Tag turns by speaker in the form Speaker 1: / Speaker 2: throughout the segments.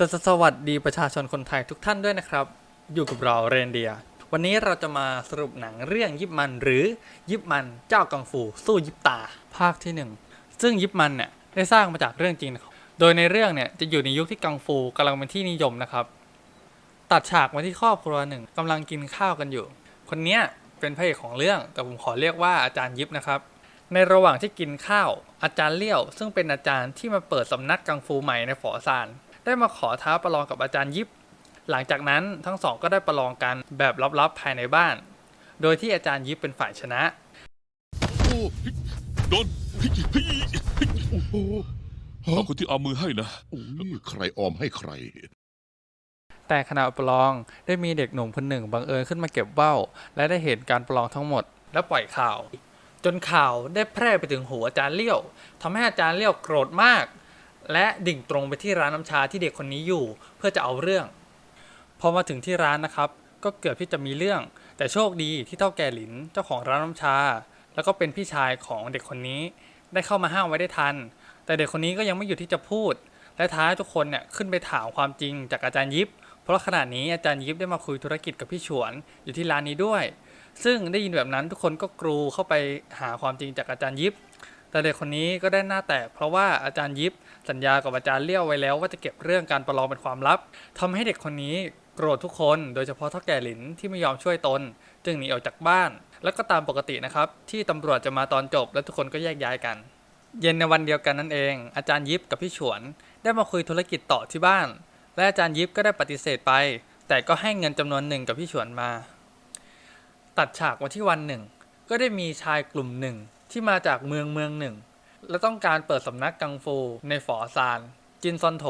Speaker 1: สสวัสดีประชาชนคนไทยทุกท่านด้วยนะครับ อยู่กับเราเรนเดียร์วันนี้เราจะมาสรุปหนังเรื่องยิบมันหรือยิบมันเจ้ากังฟูสู้ยิบตา ภาคที่หนึ่งซึ่งยิบมันเนี่ยได้สร้างมาจากเรื่องจริงนะครับโดยในเรื่องเนี่ยจะอยู่ในยุคที่กังฟูกำลังเป็นที่นิยมนะครับ ตัดฉากมาที่ครอบครัวหนึ่งกำลังกินข้าวกันอยู่ คนเนี้ยเป็นพระเอกของเรื่อง แต่ผมขอเรียกว่าอาจารย์ยิบนะครับในระหว่างที่กินข้าว อาจารย์เลี้ยว ซึ่งเป็นอาจารย์ที่มาเปิดสำนักกังฟูใหม่ในฝอซาน ได้มาขอท้าประลองกับอาจารย์ยิบ หลังจากนั้นทั้งสองก็ได้ประลองกันแบบลับๆภายในบ้าน โดยที่อาจารย์ยิบเป็นฝ่ายชนะ
Speaker 2: โอ้โดน
Speaker 3: โอ้โห
Speaker 2: เอาคนที่เอามือให้นะ
Speaker 3: โอ้ยใครออมให้ใคร
Speaker 1: แต่ขณะประลองได้มีเด็กหนุ่มคนหนึ่งบังเอิญขึ้นมาเก็บเบ้าและได้เห็นการประลองทั้งหมด และปล่อยข่าว จนข่าวได้แพร่ไปถึงหูอาจารย์เลี้ยวทำให้อาจารย์เลี้ยวโกรธมาก และดิ่งตรงไปที่ร้านน้ำชาที่เด็กคนนี้อยู่ เพื่อจะเอาเรื่อง พอมาถึงที่ร้านนะครับ ก็เกือบที่จะมีเรื่อง แต่โชคดีที่เท่าแก่หลินเจ้าของร้านน้ำชา แล้วก็เป็นพี่ชายของเด็กคนนี้ ได้เข้ามาห้ามไว้ได้ทัน แต่เด็กคนนี้ก็ยังไม่หยุดที่จะพูด และท้าให้ทุกคนเนี่ยขึ้นไปถามความจริงจากอาจารย์ยิปเพราะขณะนี้อาจารย์ยิปได้มาคุยธุรกิจกับพี่ฉวนอยู่ที่ร้านนี้ด้วย ซึ่งได้ยินแบบนั้นทุกคนก็กรูเข้าไปหาความจริงจากอาจารย์ยิปแต่เด็กคนนี้ก็ได้หน้าแตกเพราะว่าอาจารย์ยิป สัญญากับอาจารย์เลี้ยวไว้แล้วว่าจะเก็บเรื่องการประลองเป็นความลับทำให้เด็กคนนี้โกรธทุกคน โดยเฉพาะเท่าแก่หลินที่ไม่ยอมช่วยตน จึงหนีออกจากบ้าน แล้วก็ตามปกตินะครับ ที่ตำรวจจะมาตอนจบ และทุกคนก็แยกย้ายกัน เย็นในวันเดียวกันนั่นเอง อาจารย์ยิปกับพี่ฉวน ได้มาคุยธุรกิจต่อที่บ้าน และอาจารย์ยิปก็ได้ปฏิเสธไป แต่ก็ให้เงินจำนวนหนึ่งกับพี่ฉวนมา ตัดฉากมาที่วันหนึ่ง ก็ได้มีชายกลุ่มหนึ่งที่มาจากเมืองเมืองหนึ่ง และต้องการเปิดสำนักกังฟูในฝอซาน จินซอนโถ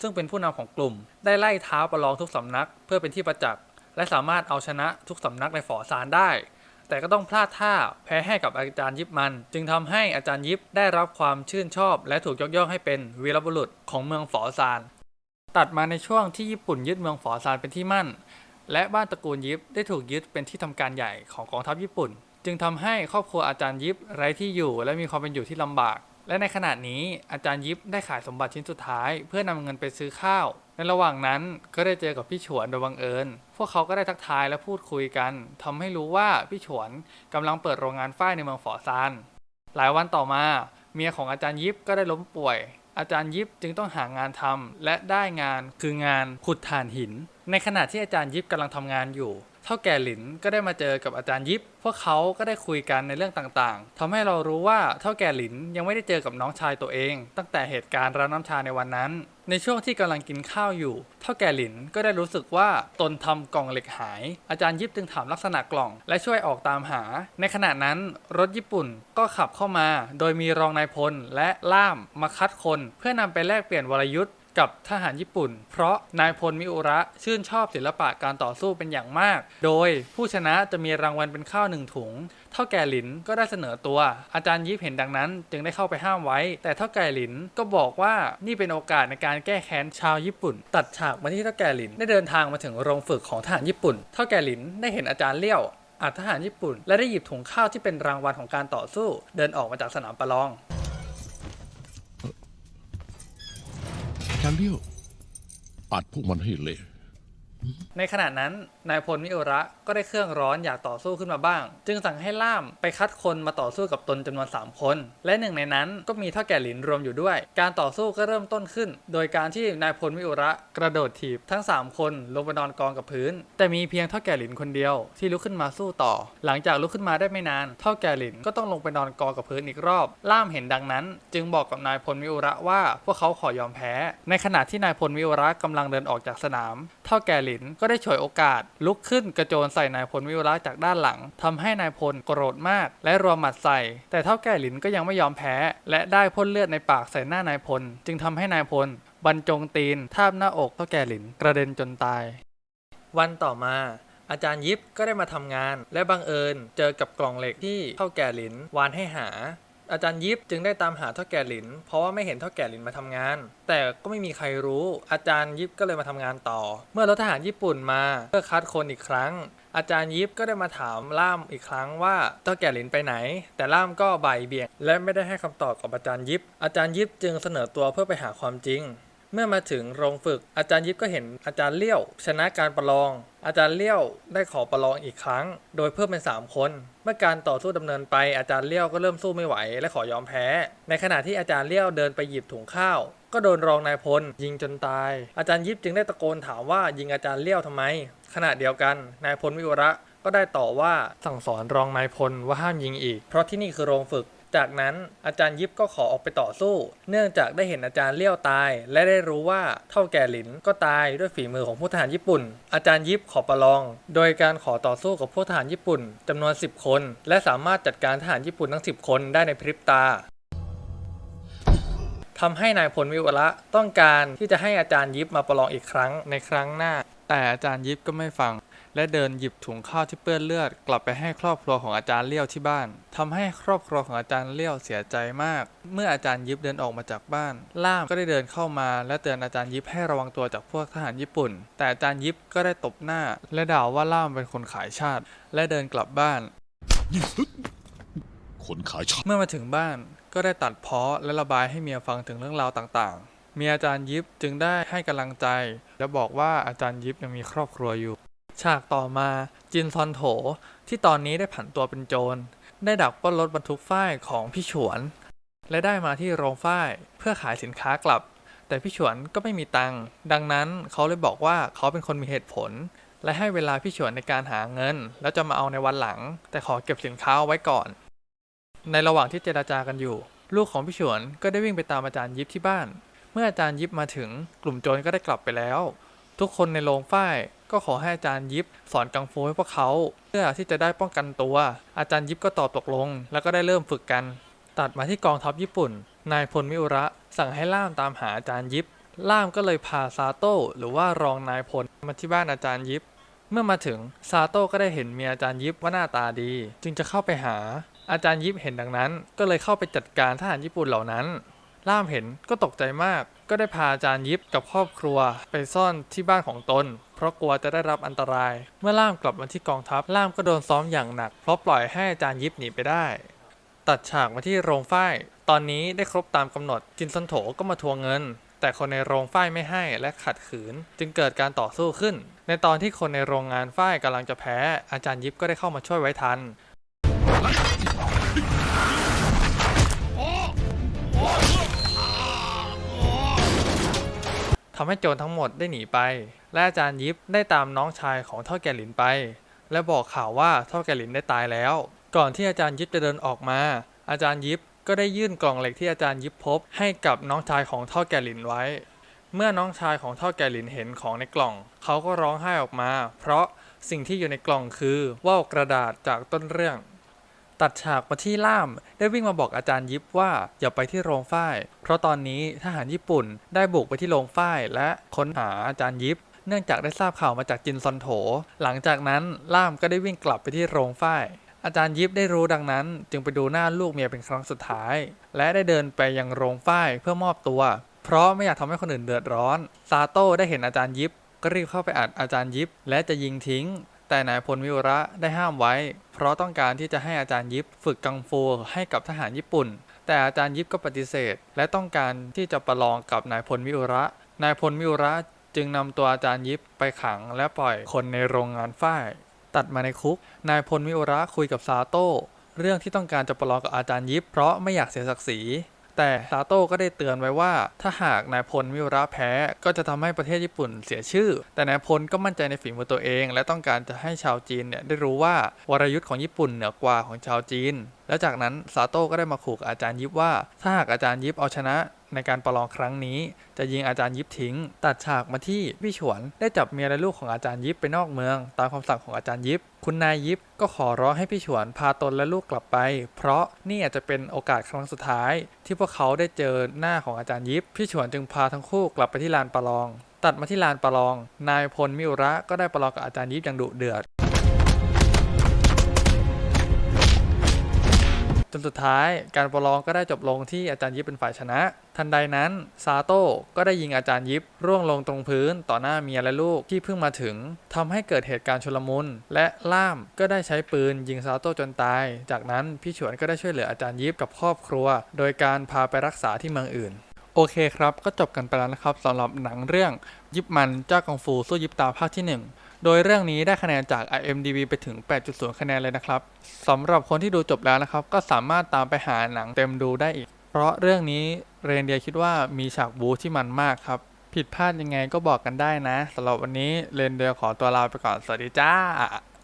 Speaker 1: ซึ่งเป็นผู้นำของกลุ่ม ได้ไล่ท้าประลองทุกสำนักเพื่อเป็นที่ประจักษ์และสามารถเอาชนะทุกสำนักในฝอซานได้ แต่ก็ต้องพลาดท่าแพ้ให้กับอาจารย์ยิปมัน จึงทำให้อาจารย์ยิปได้รับความชื่นชอบ และถูกยกย่องให้เป็นวีรบุรุษของเมืองฝอซาน ตัดมาในช่วงที่ญี่ปุ่นยึดเมืองฝอซานเป็นที่มั่น และบ้านตระกูลยิปได้ถูกยึดเป็นที่ทำการใหญ่ของกองทัพญี่ปุ่น จึงทำให้ครอบครัวอาจารย์ยิปไร้ที่อยู่ และมีความเป็นอยู่ที่ลำบาก และในขณะนี้อาจารย์ยิปได้ขายสมบัติชิ้นสุดท้าย เพื่อนำเงินไปซื้อข้าว ในระหว่างนั้นก็ได้เจอกับพี่ฉวนโดยบังเอิญ พวกเขาก็ได้ทักทายและพูดคุยกันทำให้รู้ว่าพี่ฉวนกำลังเปิดโรงงานฝ้ายในเมืองฝอซานหลายวันต่อมา เมียของอาจารย์ยิปก็ได้ล้มป่วย อาจารย์ยิปจึงต้องหางานทำและได้งานคืองานขุดถ่านหิน ในขณะที่อาจารย์ยิปกำลังทำงานอยู่ เท่าแก่หลินก็ได้มาเจอกับอาจารย์ยิป พวกเขาก็ได้คุยกันในเรื่องต่างๆทำให้เรารู้ว่าเท่าแก่หลินยังไม่ได้เจอกับน้องชายตัวเอง ตั้งแต่เหตุการณ์ร้านน้ำชาในวันนั้น ในช่วงที่กำลังกินข้าวอยู่ เท่าแก่หลินก็ได้รู้สึกว่าตนทำกล่องเหล็กหาย อาจารย์ยิปจึงถามลักษณะกล่อง และช่วยออกตามหา ในขณะนั้นรถญี่ปุ่นก็ขับเข้ามา โดยมีรองนายพลและล่ามมาคัดคน เพื่อนำไปแลกเปลี่ยนวรยุทธ์ กับทหารญี่ปุ่น เพราะนายพลมิอุระชื่นชอบศิลปะการต่อสู้เป็นอย่างมาก โดยผู้ชนะจะมีรางวัลเป็นข้าวหนึ่งถุง เท่าแก่หลินก็ได้เสนอตัว อาจารย์ยิปเห็นดังนั้น จึงได้เข้าไปห้ามไว้ แต่เท่าแก่หลินก็บอกว่านี่เป็นโอกาสในการแก้แค้นชาวญี่ปุ่น ตัดฉากมาที่เท่าแก่หลินได้เดินทางมาถึงโรงฝึกของทหารญี่ปุ่น เท่าแก่หลินได้เห็นอาจารย์เลี้ยวอาทหารญี่ปุ่น และได้หยิบถุงข้าวที่เป็นรางวัลของการต่อสู้ เดินออกมาจากสนามประลองา
Speaker 3: จารย์เดียวอัดพวกมันให้เละ
Speaker 1: ในขณะนั้นนายพลมิโอระก็ได้เครื่องร้อนอยากต่อสู้ขึ้นมาบ้าง จึงสั่งให้ล่ามไปคัดคนมาต่อสู้กับตนจำนวน 3 คน และหนึ่งในนั้นก็มีเท่าแก่หลินรวมอยู่ด้วย การต่อสู้ก็เริ่มต้นขึ้น โดยการที่นายพลมิโอระกระโดดถีบทั้ง 3 คนลงไปนอนกองกับพื้น แต่มีเพียงเท่าแก่หลินคนเดียวที่ลุกขึ้นมาสู้ต่อ หลังจากลุกขึ้นมาได้ไม่นาน เท่าแก่หลินก็ต้องลงไปนอนกองกับพื้นอีกรอบ ล่ามเห็นดังนั้น จึงบอกกับนายพลมิโอระว่าพวกเขาขอยอมแพ้ ในขณะที่นายพลมิโอระกำลังเดินออกจากสนาม เท่าแก่หลินก็ได้ฉวยโอกาส ลุกขึ้นกระโจนใส่นายพลมิโอระจากด้านหลังทำให้นายพลโกรธมาก และรัวหมัดใส่ แต่เท่าแก่หลินก็ยังไม่ยอมแพ้ และได้พ่นเลือดในปากใส่หน้านายพล จึงทำให้นายพลบรรจงตีนทาบหน้าอกเท่าแก่หลินกระเด็นจนตาย วันต่อมาอาจารย์ยิปก็ได้มาทำงาน และบังเอิญเจอกับกล่องเหล็กที่เท่าแก่หลินวานให้หา อาจารย์ยิปจึงได้ตามหาเท่าแก่หลิน เพราะว่าไม่เห็นเท่าแก่หลินมาทำงาน แต่ก็ไม่มีใครรู้ อาจารย์ยิปก็เลยมาทำงานต่อ เมื่อรถทหารญี่ปุ่นมาเพื่อคัดคนอีกครั้ง อาจารย์ยิปก็ได้มาถามล่ามอีกครั้งว่าเท่าแก่หลินไปไหน แต่ล่ามก็บ่ายเบี่ยง และไม่ได้ให้คำตอบกับอาจารย์ยิปอาจารย์ยิปจึงเสนอตัวเพื่อไปหาความจริง เมื่อมาถึงโรงฝึกอาจารย์ยิปก็เห็นอาจารย์เลี้ยว ชนะการประลอง อาจารย์เลี้ยวได้ขอประลองอีกครั้ง โดยเพิ่มเป็น 3 คน เมื่อการต่อสู้ดำเนินไปอาจารย์เลี้ยวก็เริ่มสู้ไม่ไหว และขอยอมแพ้ ในขณะที่อาจารย์เลี้ยวเดินไปหยิบถุงข้าว ก็โดนรองนายพล ยิงจนตาย อาจารย์ยิปจึงได้ตะโกนถามว่ายิงอาจารย์เลี้ยวทำไม ขณะเดียวกันนายพลวิวระก็ได้ต่อว่าสั่งสอนรองนายพลว่าห้ามยิงอีก เพราะที่นี่คือโรงฝึก จากนั้นอาจารย์ยิปก็ขอออกไปต่อสู้ เนื่องจากได้เห็นอาจารย์เลี้ยวตาย และได้รู้ว่าเท่าแก่หลินก็ตายด้วยฝีมือของผู้ทหารญี่ปุ่น อาจารย์ยิปขอประลอง โดยการขอต่อสู้กับผู้ทหารญี่ปุ่นจำนวน 10 คน และสามารถจัดการทหารญี่ปุ่นทั้ง 10 คนได้ในพริบตาทำให้นายพลวิวระต้องการที่จะให้อาจารย์ยิปมาประลองอีกครั้งในครั้งหน้า แต่อาจารย์ยิปก็ไม่ฟัง และเดินหยิบถุงข้าวที่เปื้อนเลือด กลับไปให้ครอบครัวของอาจารย์เลี้ยวที่บ้านทำให้ครอบครัวของอาจารย์เลี้ยวเสียใจมาก เมื่ออาจารย์ยิปเดินออกมาจากบ้าน ล่ามก็ได้เดินเข้ามา และเตือนอาจารย์ยิปให้ระวังตัวจากพวกทหารญี่ปุ่น แต่อาจารย์ยิปก็ได้ตบหน้า และด่าว่าล่ามเป็นคนขายชาติ และเดินกลับบ้าน
Speaker 3: คนขายชาติ
Speaker 1: เมื่อมาถึงบ้านก็ได้ตัดเพ้อและระบายให้เมียฟังถึงเรื่องราวต่างๆเมียอาจารย์ยิปจึงได้ให้กำลังใจ และบอกว่าอาจารย์ยิปยังมีครอบครัวอยู่ ฉากต่อมาจินซอนโถที่ตอนนี้ได้ผันตัวเป็นโจร ได้ดักปล้นรถบรรทุกฝ้ายของพี่ฉวน และได้มาที่โรงฝ้ายเพื่อขายสินค้ากลับ แต่พี่ฉวนก็ไม่มีตังค์ดังนั้นเขาเลยบอกว่าเขาเป็นคนมีเหตุผล และให้เวลาพี่ฉวนในการหาเงิน แล้วจะมาเอาในวันหลัง แต่ขอเก็บสินค้าไว้ก่อน ในระหว่างที่เจราจากันอยู่ ลูกของพี่ฉวนก็ได้วิ่งไปตามอาจารย์ยิปที่บ้าน มื่ออาจารย์ยิปมาถึงกลุ่มโจรก็ได้กลับไปแล้ว ทุกคนในโรงฝ้ายก็ขอให้อาจารย์ยิปสอนกังฟูให้พวกเขาเพื่อที่จะได้ป้องกันตัว อาจารย์ยิปก็ตอบตกลง แล้วก็ได้เริ่มฝึกกัน ตัดมาที่กองทัพญี่ปุ่น นายพลมิอุระ สั่งให้ล่ามตามหาอาจารย์ยิปล่ามก็เลยพาซาโต้หรือว่ารองนายพลมาที่บ้านอาจารย์ยิปเมื่อมาถึงซาโต้ก็ได้เห็นเมียอาจารย์ยิปว่าหน้าตาดี จึงจะเข้าไปหา อาจารย์ยิปเห็นดังนั้น ก็เลยเข้าไปจัดการทหารญี่ปุ่นเหล่านั้น ล่ามเห็นก็ตกใจมาก ก็ได้พาอาจารย์ยิปกับครอบครัว ไปซ่อนที่บ้านของตน เพราะกลัวจะได้รับอันตราย เมื่อล่ามกลับมาที่กองทัพล่ามก็โดนซ้อมอย่างหนัก เพราะปล่อยให้อาจารย์ยิปหนีไปได้ ตัดฉากมาที่โรงฝ้ายตอนนี้ได้ครบตามกำหนดจินซันโถก็มาทวงเงิน แต่คนในโรงฝ้ายไม่ให้และขัดขืน จึงเกิดการต่อสู้ขึ้น ในตอนที่คนในโรงงานฝ้ายกำลังจะแพ้ อาจารย์ยิปก็ได้เข้ามาช่วยไว้ทัน ทำให้โจรทั้งหมดได้หนีไป และอาจารย์ยิปได้ตามน้องชายของเท่าแก่หลินไป และบอกข่าวว่าเท่าแก่หลินได้ตายแล้ว ก่อนที่อาจารย์ยิปจะเดินออกมา อาจารย์ยิปก็ได้ยื่นกล่องเหล็กที่อาจารย์ยิปพบ ให้กับน้องชายของเท่าแก่หลินไว้ เมื่อน้องชายของเท่าแก่หลินเห็นของในกล่อง เขาก็ร้องไห้ออกมา เพราะสิ่งที่อยู่ในกล่องคือว่าวกระดาษจากต้นเรื่อง ตัดฉากมาที่ล่าม ได้วิ่งมาบอกอาจารย์ยิปว่าอย่าไปที่โรงฝ้าย เพราะตอนนี้ทหารญี่ปุ่นได้บุกไปที่โรงฝ้ายและค้นหาอาจารย์ยิปเนื่องจากได้ทราบข่าวมาจากจินซอนโถ หลังจากนั้นล่ามก็ได้วิ่งกลับไปที่โรงฝ้าย อาจารย์ยิปได้รู้ดังนั้น จึงไปดูหน้าลูกเมียเป็นครั้งสุดท้าย และได้เดินไปยังโรงฝ้ายเพื่อมอบตัว เพราะไม่อยากทำให้คนอื่นเดือดร้อนซาโต้ได้เห็นอาจารย์ยิปก็รีบเข้าไปอัดอาจารย์ยิปและจะยิงทิ้ง แต่นายพลวิวระได้ห้ามไว้ เพราะต้องการที่จะให้อาจารย์ยิปฝึกกังฟูให้กับทหารญี่ปุ่น แต่อาจารย์ยิปก็ปฏิเสธ และต้องการที่จะประลองกับนายพลวิวระ นายพลวิวระจึงนำตัวอาจารย์ยิปไปขังและปล่อยคนในโรงงานฝ้าย ตัดมาในคุก นายพลวิวระคุยกับซาโต้เรื่องที่ต้องการจะประลองกับอาจารย์ยิปเพราะไม่อยากเสียศักดิ์ศรี แต่ซาโต้ก็ได้เตือนไว้ว่า ถ้าหากนายพลมิวระแพ้ ก็จะทำให้ประเทศญี่ปุ่นเสียชื่อ แต่นายพลก็มั่นใจในฝีมือตัวเอง และต้องการจะให้ชาวจีนเนี่ยได้รู้ว่าวรยุทธ์ของญี่ปุ่นเหนือกว่าของชาวจีน แล้วจากนั้นซาโต้ก็ได้มาขู่อาจารย์ยิปว่า ถ้าหากอาจารย์ยิปเอาชนะ ในการประลองครั้งนี้ จะยิงอาจารย์ยิปทิ้ง ตัดฉากมาที่พี่ฉวนได้จับเมียและลูกของอาจารย์ยิปไปนอกเมือง ตามคำสั่งของอาจารย์ยิปคุณนายยิปก็ขอร้องให้พี่ฉวนพาตนและลูกกลับไป เพราะนี่อาจจะเป็นโอกาสครั้งสุดท้าย ที่พวกเขาได้เจอหน้าของอาจารย์ยิปพี่ฉวนจึงพาทั้งคู่กลับไปที่ลานประลอง ตัดมาที่ลานประลอง นายพลมิอุระก็ได้ประลองกับอาจารย์ยิปอย่างดุเดือด จนสุดท้ายการประลองก็ได้จบลงที่อาจารย์ยิปเป็นฝ่ายชนะ ทันใดนั้นซาโต้ก็ได้ยิงอาจารย์ยิปร่วงลงตรงพื้นต่อหน้าเมียและลูกที่เพิ่งมาถึงทำให้เกิดเหตุการณ์ชุลมุนและล่ามก็ได้ใช้ปืนยิงซาโต้จนตาย จากนั้นพี่ฉวนก็ได้ช่วยเหลืออาจารย์ยิปกับครอบครัว โดยการพาไปรักษาที่เมืองอื่นโอเคครับ ก็จบกันไปแล้วนะครับสำหรับหนังเรื่องยิบมันเจ้ากังฟูสู้ยิบตาภาคที่ 1 โดยเรื่องนี้ได้คะแนนจาก IMDb ไปถึง 8.0 คะแนนเลยนะครับสำหรับคนที่ดูจบแล้วนะครับ ก็สามารถตามไปหาหนังเต็มดูได้อีก เพราะเรื่องนี้เรนเดียคิดว่ามีฉากบู๊ที่มันมากครับ ผิดพลาดยังไงก็บอกกันได้นะสำหรับวันนี้เรนเดียขอตัวลาไปก่อน สวัสดีจ้า